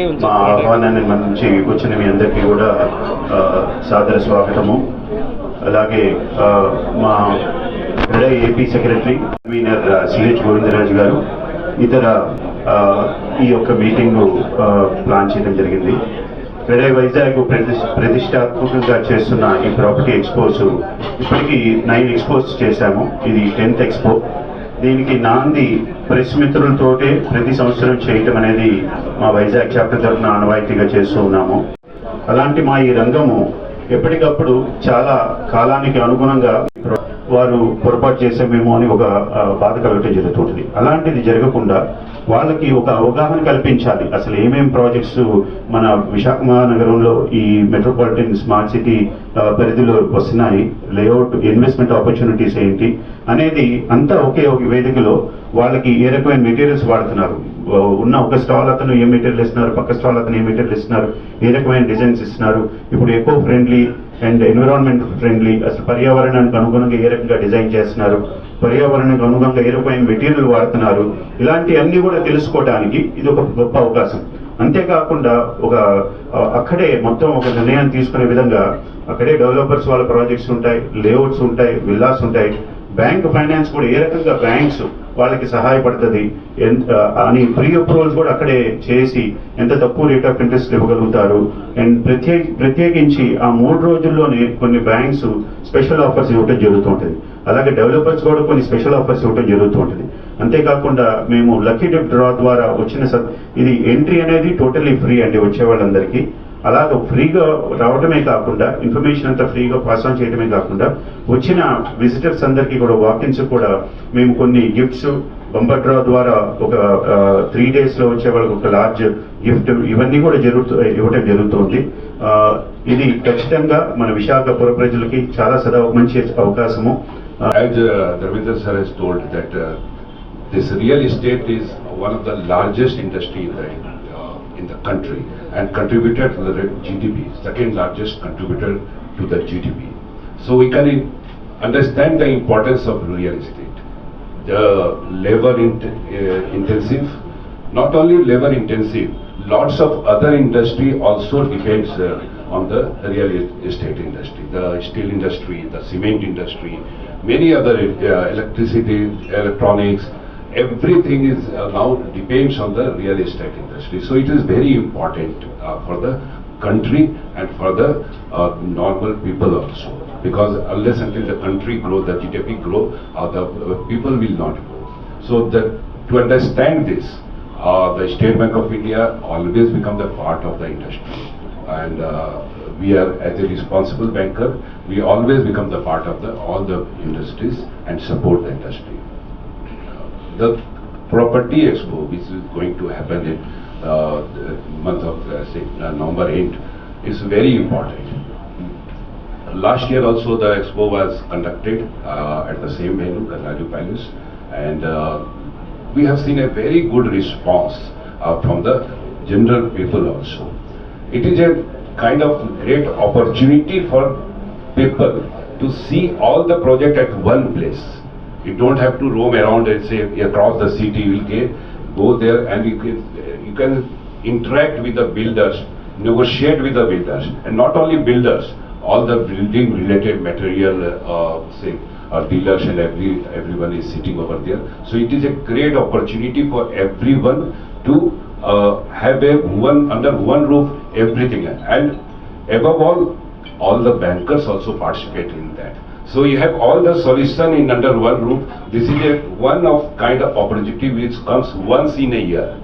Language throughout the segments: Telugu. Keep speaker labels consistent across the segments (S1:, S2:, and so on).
S1: మీడియా మా ఆహ్వానాన్ని మంచి వచ్చిన మీ అందరికీ కూడా సాదర స్వాగతము. అలాగే మా CREDAI AP secretary convener C H Govindaraju garu ఇతర ఈ యొక్క మీటింగ్ ప్లాన్ చేయడం జరిగింది. క్రీడా వైజాగ్ ప్రతిష్ ప్రతిష్టాత్మకంగా చేస్తున్న ఈ ప్రాపర్టీ ఎక్స్పోస్ ఇప్పటికీ నైన్ ఎక్స్పోస్ చేశాము. ఇది టెన్త్ ఎక్స్పో. దీనికి నాంది ప్రెస్ మిత్రులతోటే ప్రతి సంవత్సరం చేయటం అనేది మా వైజాగ్ చాప్టర్ తరఫున ఆనవాయితీగా చేస్తూ ఉన్నాము. అలాంటి మా ఈ రంగము ఎప్పటికప్పుడు చాలా కాలానికి అనుగుణంగా వారు పొరపాటు చేసామేమో అని ఒక బాధ కలగటం జరుగుతుంది అలాంటిది జరగకుండా వాళ్ళకి ఒక అవగాహన కల్పించాలి. అసలు ఏమేం ప్రాజెక్ట్స్ మన విశాఖ మహానగరంలో ఈ మెట్రోపాలిటన్ స్మార్ట్ సిటీ పరిధిలో వస్తున్నాయి. లేఅవుట్ ఇన్వెస్ట్మెంట్ ఆపర్చునిటీస్ ఏంటి అనేది అంతా ఒకే ఒక వేదికలో వాళ్ళకి ఏ రకమైన మెటీరియల్స్ వాడుతున్నారు. ఉన్న ఒక స్టాల్ అతను ఏ మెటీరియల్ ఇస్తున్నారు పక్క స్టాల్ అతను ఏ మెటీరియల్ ఇస్తున్నారు ఏ రకమైన డిజైన్స్ ఇస్తున్నారు ఇప్పుడు eco friendly and environment friendly అసలు పర్యావరణానికి అనుగుణంగా ఏ రకంగా డిజైన్ చేస్తున్నారు పర్యావరణానికి అనుగుణంగా ఏ రకమైన మెటీరియల్ వాడుతున్నారు ఇలాంటివన్నీ కూడా తెలుసుకోవడానికి ఇది ఒక గొప్ప అవకాశం. అంతేకాకుండా ఒక అక్కడే మొత్తం ఒక నిర్ణయాన్ని తీసుకునే విధంగా అక్కడే డెవలపర్స్ వాళ్ళ ప్రాజెక్ట్స్ ఉంటాయి లేఅవుట్స్ ఉంటాయి విల్లాస్ ఉంటాయి బ్యాంక్ ఫైనాన్స్ కూడా ఏ రకంగా బ్యాంక్స్ వాళ్ళకి సహాయపడుతుంది? ఎంత అని ప్రీ అప్రూవల్స్ కూడా అక్కడే చేసి ఎంత తక్కువ రేట్ ఆఫ్ ఇంట్రెస్ట్ ఇవ్వగలుగుతారు? అండ్ ప్రత్యేక ప్రత్యేకించి ఆ మూడు రోజుల్లోనే కొన్ని బ్యాంక్స్ స్పెషల్ ఆఫర్స్ ఇవ్వటం జరుగుతుంటుంది. అలాగే డెవలపర్స్ కూడా కొన్ని స్పెషల్ ఆఫర్స్ ఇవ్వటం జరుగుతుంటుంది. అంతేకాకుండా మేము లక్కీ డిప్ డ్రా ద్వారా వచ్చిన ఇది ఎంట్రీ అనేది టోటలీ ఫ్రీ అండి వచ్చే వాళ్ళందరికీ. అలాగ ఫ్రీగా రావడమే కాకుండా ఇన్ఫర్మేషన్ అంతా ఫ్రీగా పాస్ ఆన్ చేయడమే కాకుండా వచ్చిన విజిటర్స్ అందరికీ కూడా వాకిన్స్ కూడా మేము కొన్ని గిఫ్ట్స్ బంబర్ డ్రా ద్వారా ఒక త్రీ డేస్లో వచ్చే వాళ్ళకి ఒక లార్జ్ గిఫ్ట్ ఇవన్నీ కూడా జరుగుతూ ఇవ్వటం జరుగుతుంది. ఇది ఖచ్చితంగా మన విశాఖపుర ప్రజలకి చాలా సదా మంచి అవకాశము.
S2: As uh, Dharmendra sir has told that uh, this real estate is one of the and contributed to the GDP, second largest contributor to the GDP. So we can understand the importance of real estate. The labor int- uh, intensive, not only labor intensive, lots of other industry also depends uh, on the real estate industry, the steel industry, the cement industry, many other uh, electricity, electronics, everything is now depends on the real estate industry. So it is very important uh, for the country and for the uh, normal people also. Because unless until the country grow, the GDP grow, uh, the people will not grow. So that to understand this, the State Bank of India always become the part of the industry. And we are, as a responsible banker, we always become the part of the, all the industries and support the industry. The property expo, which is going to happen in uh, the month of, uh, say, uh, November end, is very important. Last year also the expo was conducted uh, at the same venue, Karnataka Palace, and uh, we have seen a very good response uh, from the general people also. It is a kind of great opportunity for people to see all the project at one place. You don't have to roam around and say across the city. You will get go there and you can you can interact with the builders, negotiate with the builders, and not only builders, all the building related material, uh, say uh, dealers and every everyone is sitting over there. So it is a great opportunity for everyone to uh, have a one under one roof everything and above all all the bankers also participate in that. So you have all the solution in under one roof. This is a one of kind of opportunity which comes once in a year.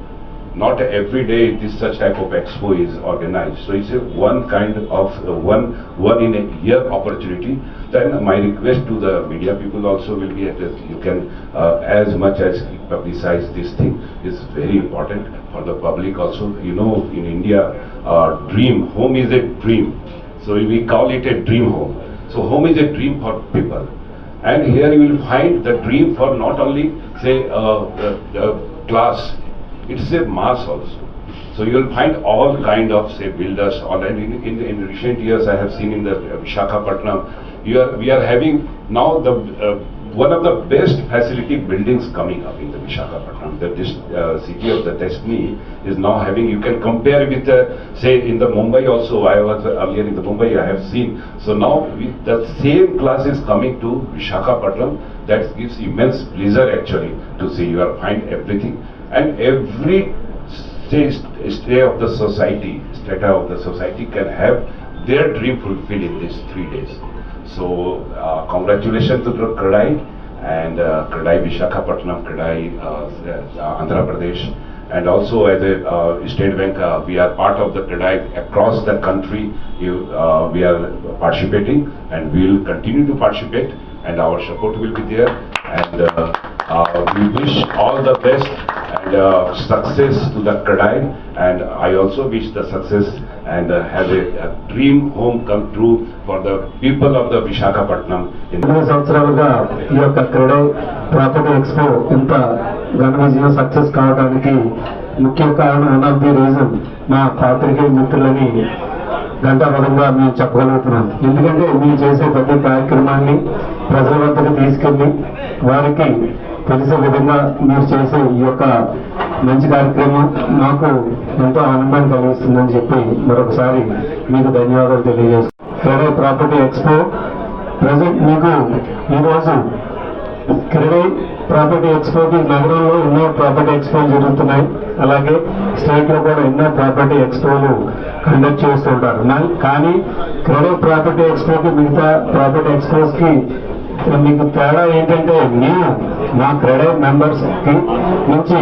S2: Not every day this such type of expo is organized. So it's a one kind of uh, one one in a year opportunity. Then my request to the media people also will be that you can uh, as much as publicize this thing is very important for the public also. You know in India, uh, dream home is a dream. So we call it a dream home. So home is a dream for people. And here you will find the dream for not only say uh, the, the class, it's a mass also. So you will find all kind of say builders. Already in, in, in recent years, I have seen in the uh, Vishakhapatnam, you are, we are having now the uh, one of the best facility buildings coming up in the Visakhapatnam. The uh, city of the destiny is now having, you can compare with, uh, say, in the Mumbai also, I was earlier in the Mumbai, I have seen. So now we, the same class is coming to Visakhapatnam. That gives immense pleasure actually to see you are find everything. And every say, of the society, strata of the society can have their dream fulfilled in these three days. So, uh, congratulations to the Kradai and uh, Kradai Vishakhapatnam, Kradai uh, uh, Andhra Pradesh, and also as a uh, State Bank, uh, we are part of the Kradai across the country. You, we are participating, and we will continue to participate, and our support will be there. And we wish all the best and success to the Kradai, and I also wish the success and uh, have a, a dream home come true for the people of the Vishakhapatnam. In
S3: సంవత్సరాలుగా ఈ యొక్క క్రీడా ప్రాపర్టీ ఎక్స్పో ఇంత ఘన విజయం సక్సెస్ కావడానికి ముఖ్య కారణం వన్ ఆఫ్ ది రీజన్ మా పాత్రికేయ మిత్రులని గంటాపదంగా మేము చెప్పగలుగుతున్నాం ఎందుకంటే మేము చేసే ప్రతి కార్యక్రమాన్ని ప్రజల వద్దకు తీసుకెళ్ళి వారికి కలిసే విధంగా మీరు చేసే ఈ యొక్క మంచి కార్యక్రమం మాకు ఎంతో ఆనందాన్ని కలిగిస్తుందని చెప్పి మరొకసారి మీకు ధన్యవాదాలు తెలియజేస్తున్నాను క్రీడా ప్రాపర్టీ ఎక్స్పో ప్రజెంట్ మీకు ఈరోజు కిరడై ప్రాపర్టీ ఎక్స్పోకి నగరంలో ఎన్నో ప్రాపర్టీ ఎక్స్పోలు జరుగుతున్నాయి. అలాగే స్టేట్లో కూడా ఎన్నో ప్రాపర్టీ ఎక్స్పోలు కండక్ట్ చేస్తుంటారు. కానీ క్రెడై ప్రాపర్టీ ఎక్స్పోకి మిగతా ప్రాపర్టీ ఎక్స్పోస్ మీకు తేడా ఏంటంటే మేము మా క్రెడై మెంబర్స్కి నుంచి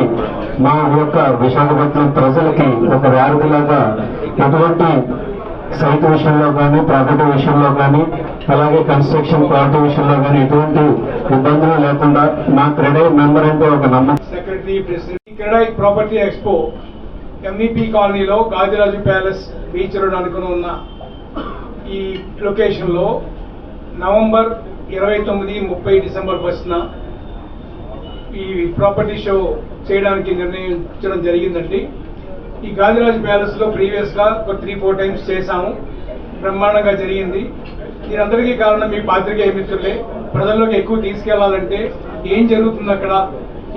S3: మా యొక్క విశాఖపట్నం ప్రజలకి ఒక వారధిలాగా ఎటువంటి సైట్ విషయంలో కానీ ప్రాపర్టీ విషయంలో కానీ అలాగే కన్స్ట్రక్షన్ క్వాలిటీ విషయంలో కానీ ఎటువంటి ఇబ్బందులు లేకుండా నా క్రెడై మెంబర్ అంటే ఒక నమ్మకం
S4: secretary CREDAI property expo M E P కాలనీలో గాదిరాజు ప్యాలెస్ బీచ్ రోడ్ అనుకుని ఉన్న ఈ లొకేషన్లో నవంబర్ ఇరవై తొమ్మిది ముప్పై డిసెంబర్ ఫస్ట్న ఈ ప్రాపర్టీ షో చేయడానికి నిర్ణయించడం జరిగిందండి. ఈ గాంధీరాజ్ ప్యాలెస్లో ప్రీవియస్గా ఒక త్రీ ఫోర్ టైమ్స్ చేశాము. బ్రహ్మాండంగా జరిగింది. దీనందరికీ కారణం మీ పాత్రికేయ మిత్రులే. ప్రజల్లోకి ఎక్కువ తీసుకెళ్ళాలంటే ఏం జరుగుతుంది అక్కడ?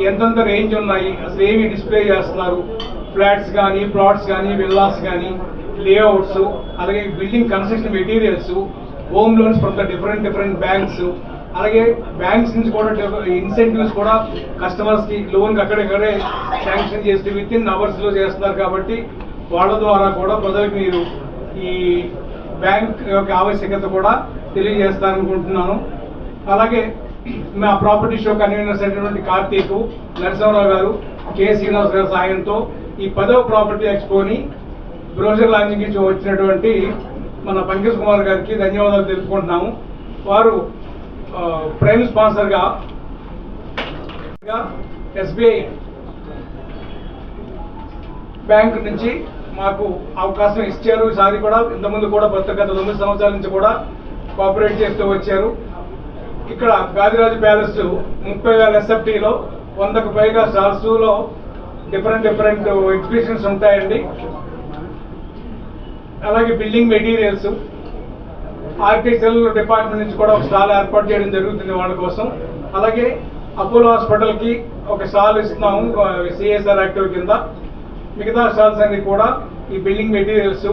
S4: ఎంతెంత రేంజ్ ఉన్నాయి? అసలు ఏమి డిస్ప్లే చేస్తున్నారు? ఫ్లాట్స్ కానీ ప్లాట్స్ కానీ విల్లాస్ కానీ లేఅవుట్స్ అలాగే building construction materials home loans from the different different banks అలాగే బ్యాంక్స్ నుంచి కూడా ఇన్సెంటివ్స్ కూడా కస్టమర్స్కి లోన్కి లోన్ అక్కడక్కడే శాంక్షన్ చేసి విత్ ఇన్ అవర్స్లో చేస్తున్నారు కాబట్టి వాళ్ళ ద్వారా కూడా ప్రజలకు మీరు ఈ బ్యాంక్ యొక్క ఆవశ్యకత కూడా తెలియజేస్తారనుకుంటున్నాను. అలాగే మా ప్రాపర్టీ షో కన్వీనర్స్ అయినటువంటి కార్తీక్ నరసింహరావు గారు కె శ్రీనివాస్ గారి సాయంతో ఈ పదవ ప్రాపర్టీ ఎక్స్పోని బ్రోజర్ లాంచింగ్ నుంచి వచ్చినటువంటి మన పంకజ్ కుమార్ గారికి ధన్యవాదాలు తెలుపుకుంటున్నాము. వారు ప్రైమ్ స్పాన్సర్గా ఎస్బీఐ బ్యాంక్ నుంచి మాకు అవకాశం ఇచ్చారు. ఈసారి కూడా ఇంతకుముందు కూడా కొత్త గత తొమ్మిది సంవత్సరాల నుంచి కూడా కోఆపరేట్ చేస్తూ వచ్చారు. ఇక్కడ గాదిరాజు ప్యాలెస్ ముప్పై వేల ఎస్ఎఫ్టీలో వందకు పైగా సార్సులో డిఫరెంట్ డిఫరెంట్ ఎగ్జిబిషన్స్ ఉంటాయండి. అలాగే బిల్డింగ్ మెటీరియల్స్ ఆర్కిటెక్చరల్ డిపార్ట్మెంట్ నుంచి కూడా ఒక స్టాల్ ఏర్పాటు చేయడం జరుగుతుంది వాళ్ళ కోసం. అలాగే అపోలో హాస్పిటల్కి ఒక స్టాల్ ఇస్తున్నాము సిఎస్ఆర్ యాక్టివ్ కింద. మిగతా స్టాల్స్ అన్ని కూడా ఈ building materials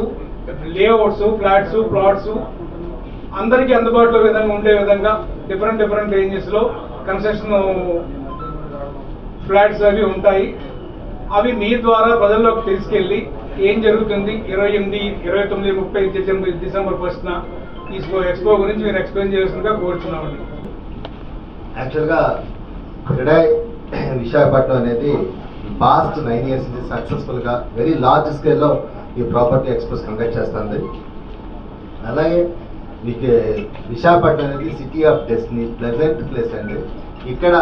S4: layouts flats plots అందరికీ అందుబాటులో విధంగా ఉండే విధంగా డిఫరెంట్ డిఫరెంట్ రేంజెస్లో కన్స్ట్రక్షన్ ఫ్లాట్స్ అవి ఉంటాయి. అవి మీ ద్వారా ప్రజల్లోకి తీసుకెళ్ళి ఏం జరుగుతుంది? ఇరవై ఎనిమిది ఇరవై తొమ్మిది ముప్పై డిసెంబర్ డిసెంబర్ ఫస్ట్న ఈ ఎక్స్పో గురించి మీరు ఎక్స్ప్లెయిన్ చేయాల్సిందిగా కోరుతున్నామండి
S5: యాక్చువల్గా క్రెడాయ్ విశాఖపట్నం అనేది పాస్ట్ నైన్ ఇయర్స్ నుంచి సక్సెస్ఫుల్గా వెరీ లార్జ్ స్కేల్లో ఈ ప్రాపర్టీ ఎక్స్పోస్ కండక్ట్ చేస్తుంది. అలాగే మీకు విశాఖపట్నం అనేది city of destiny pleasant place అండి. ఇక్కడ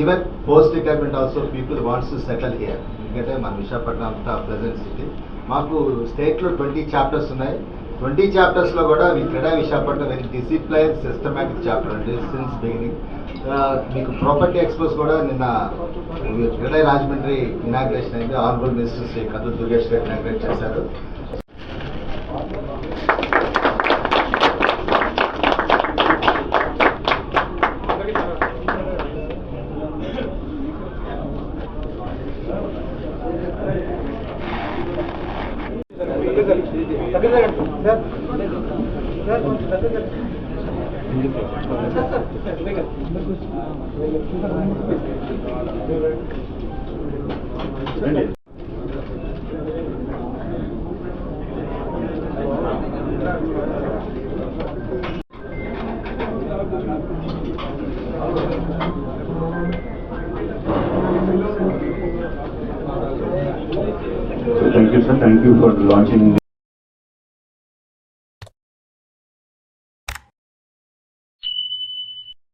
S5: even post retirement also people wants to settle here ఎందుకంటే మన విశాఖపట్నం అంతా ప్రజెంట్ సిటీ మాకు స్టేట్లో ట్వంటీ చాప్టర్స్ ఉన్నాయి. ట్వంటీ చాప్టర్స్లో కూడా మీ CREDAI Visakhapatnam very discipline systematic chapter అండి సిన్స్ బిగినింగ్ మీకు ప్రాపర్టీ ఎక్స్పోస్ కూడా నిన్న క్రీడా రాజమండ్రి ఇనాగ్రేషన్ అయింది. ఆనరబుల్ మినిస్టర్ శ్రీ కదులు దుర్గేష్ గారు ఇనాగ్రేట్ చేశారు.
S1: Thank you, sir. Thank you for launching